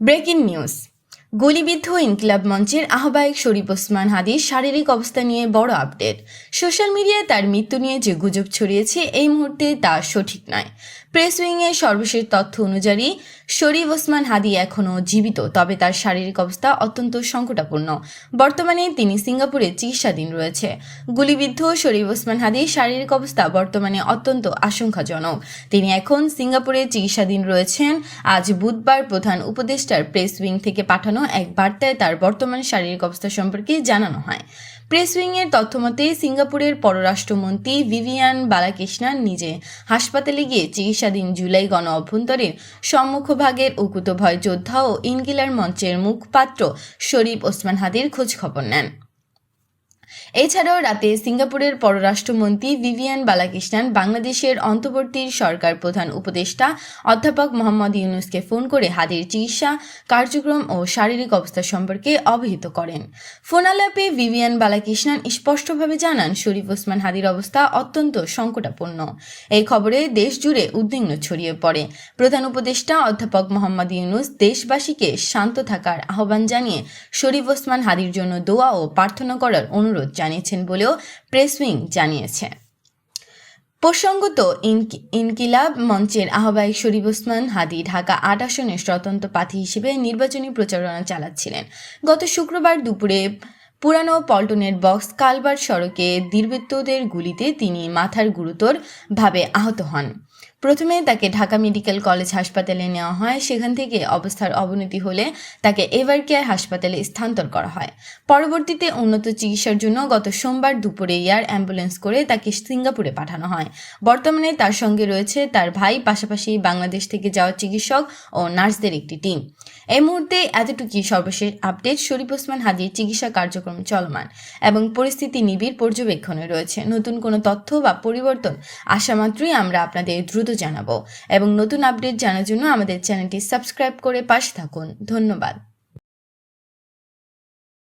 breaking news. গুলিবিদ্ধ ইনকিলাব মঞ্চের আহ্বায়ক শরীফ ওসমান হাদির শারীরিক অবস্থা নিয়ে বড় আপডেট। সোশ্যাল মিডিয়ায় তার মৃত্যু নিয়ে যে গুজব ছড়িয়েছে, এই মুহূর্তে তা সঠিক নয়। প্রেস উইংয়ের সর্বশেষ তথ্য অনুযায়ী, শরীফ ওসমান হাদি এখনও জীবিত, তবে তার শারীরিক অবস্থা অত্যন্ত সংকটাপূর্ণ বর্তমানে তিনি সিঙ্গাপুরে চিকিৎসাধীন রয়েছে। গুলিবিদ্ধ শরীফ ওসমান হাদির শারীরিক অবস্থা বর্তমানে অত্যন্ত আশঙ্কাজনক। তিনি এখন সিঙ্গাপুরে চিকিৎসাধীন রয়েছেন। আজ বুধবার প্রধান উপদেষ্টার প্রেস উইং থেকে পাঠানো এক বার্তায় তার বর্তমান শারীরিক অবস্থা সম্পর্কে জানানো হয়। প্রেস উইংয়ের তথ্যমতে সিঙ্গাপুরের পররাষ্ট্রমন্ত্রী ভিভিয়ান বালাকৃষ্ণান নিজে হাসপাতালে গিয়ে চিকিৎসাধীন জুলাই গণ অভ্যন্তরীণ সম্মুখভাগের উকুতভয় যোদ্ধা ও ইনকিলার মঞ্চের মুখপাত্র শরীফ ওসমান হাদির খোঁজখবর নেন। এছাড়াও রাতে সিঙ্গাপুরের পররাষ্ট্রমন্ত্রী ভিভিয়ান বালাকৃষ্ণান বাংলাদেশের অন্তর্বর্তী সরকার প্রধান উপদেষ্টা অধ্যাপক মোহাম্মদ ইউনুসকে ফোন করে হাদির চিকিৎসা, কার্যক্রম ও শারীরিক অবস্থা সম্পর্কে অবহিত করেন। ফোন আলাপে ভিভিয়ান বালাকৃষ্ণান স্পষ্টভাবে জানান, শরীফ ওসমান হাদির অবস্থা অত্যন্ত সংকটাপন্ন। এই খবরে দেশ জুড়ে উদ্বিগ্ন ছড়িয়ে পড়ে। প্রধান উপদেষ্টা অধ্যাপক মোহাম্মদ ইউনুস দেশবাসীকে শান্ত থাকার আহ্বান জানিয়ে শরীফ ওসমান হাদির জন্য দোয়া ও প্রার্থনা করার অনুরোধ জানিয়েছেন বলেও প্রেস উইং জানিয়েছে। প্রসঙ্গত ইনকিলাব মঞ্চের আহ্বায়ক শরীফ ওসমান হাদি ঢাকা আট আসনের স্বতন্ত্র প্রার্থী হিসেবে নির্বাচনী প্রচারণা চালাচ্ছিলেন। গত শুক্রবার দুপুরে পুরানো পল্টনের বক্স কালবার সড়কে দুর্বৃত্তদের গুলিতে তিনি মাথার গুরুতর ভাবে আহত হন। প্রথমে তাকে ঢাকা মেডিকেল কলেজ হাসপাতালে নেওয়া হয়। সেখান থেকে অবস্থার অবনতি হলে তাকে এভার কেয়ার হাসপাতালে স্থানান্তর করা হয়। পরবর্তীতে উন্নত চিকিৎসার জন্য গত সোমবার দুপুরে এয়ার অ্যাম্বুলেন্স করে তাকে সিঙ্গাপুরে পাঠানো হয়। বর্তমানে তার সঙ্গে রয়েছে তার ভাই, পাশাপাশি বাংলাদেশ থেকে যাওয়া চিকিৎসক ও নার্সদের একটি টিম। এই মুহূর্তে এতটুকুই সর্বশেষ আপডেট। শরীফ ওসমান হাদির চিকিৎসা কার্যক্রম চলমান এবং পরিস্থিতি নিবিড় পর্যবেক্ষণে রয়েছে। নতুন কোনো তথ্য বা পরিবর্তন আসা মাত্রই আমরা আপনাদের দ্রুত জানাব। এবং নতুন আপডেট জানার জন্য আমাদের চ্যানেলটি সাবস্ক্রাইব করে পাশে থাকুন। ধন্যবাদ।